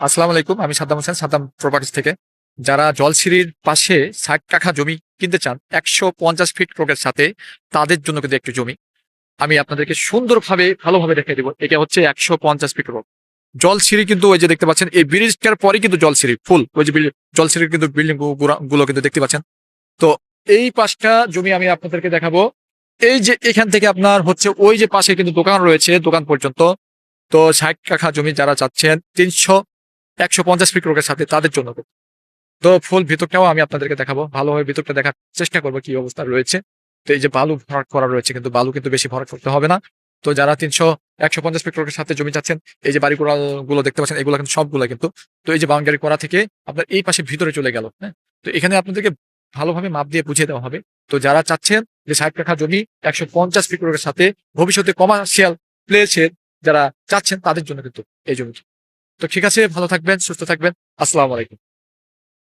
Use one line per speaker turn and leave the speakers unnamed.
আসসালামু আলাইকুম, আমি সাদ্দাম হোসেন, সাদ্দাম প্রপার্টিস থেকে। যারা জলসিঁড়ির পাশে ষাট কাঠা জমি কিনতে চান, একশো পঞ্চাশ ফিট রোগের সাথে, তাদের জন্য কিন্তু একটু জমি। আমি আপনাদেরকে সুন্দরভাবে, ভালোভাবে দেখিয়ে দেবো। এটা হচ্ছে একশো পঞ্চাশ ফিট রোগ জলসিঁড়ি কিন্তু ওই যে দেখতে পাচ্ছেন, এই ব্রিজটার পরে কিন্তু জলসিঁড়ি, ফুল। ওই যে জলসিঁড়ির কিন্তু বিল্ডিংগুলো কিন্তু দেখতে পাচ্ছেন। তো এই পাশটা জমি আমি আপনাদেরকে দেখাবো। এই যে এখান থেকে আপনার হচ্ছে ওই যে পাশে কিন্তু দোকান রয়েছে, দোকান পর্যন্ত। তো ষাট কাঠা জমি যারা চাচ্ছেন, তিনশো একশো পঞ্চাশ ফিট রোগের সাথে তাদের জন্য। তো ফুল ভিতরটাও আমি আপনাদেরকে দেখাবো। ভালোভাবে ভিতরটা দেখার চেষ্টা করব কি অবস্থা রয়েছে। তো এই যে বালু ভরাট করা রয়েছে, কিন্তু বালু কিন্তু বেশি ভরাট করতে হবে না। তো যারা তিনশো, একশো পঞ্চাশ ফিট সাথে জমি চাচ্ছেন, এই যে বাড়ি গুলো দেখতে পাচ্ছেন, এগুলো কিন্তু সবগুলো কিন্তু, তো এই যে বাউন্ডারি করা থেকে আপনার এই পাশে ভিতরে চলে গেল হ্যাঁ? তো এখানে আপনাদেরকে ভালোভাবে মাপ দিয়ে বুঝিয়ে দেওয়া হবে। তো যারা চাচ্ছেন যে ষাট কাঠা জমি, একশো পঞ্চাশ ফিট সাথে ভবিষ্যতে কমার্শিয়াল প্লেসের যারা চাচ্ছেন তাদের জন্য কিন্তু এই জমিটি। তো ঠিক আছে ভালো থাকবেন সুস্থ থাকবেন। আসসালামু আলাইকুম।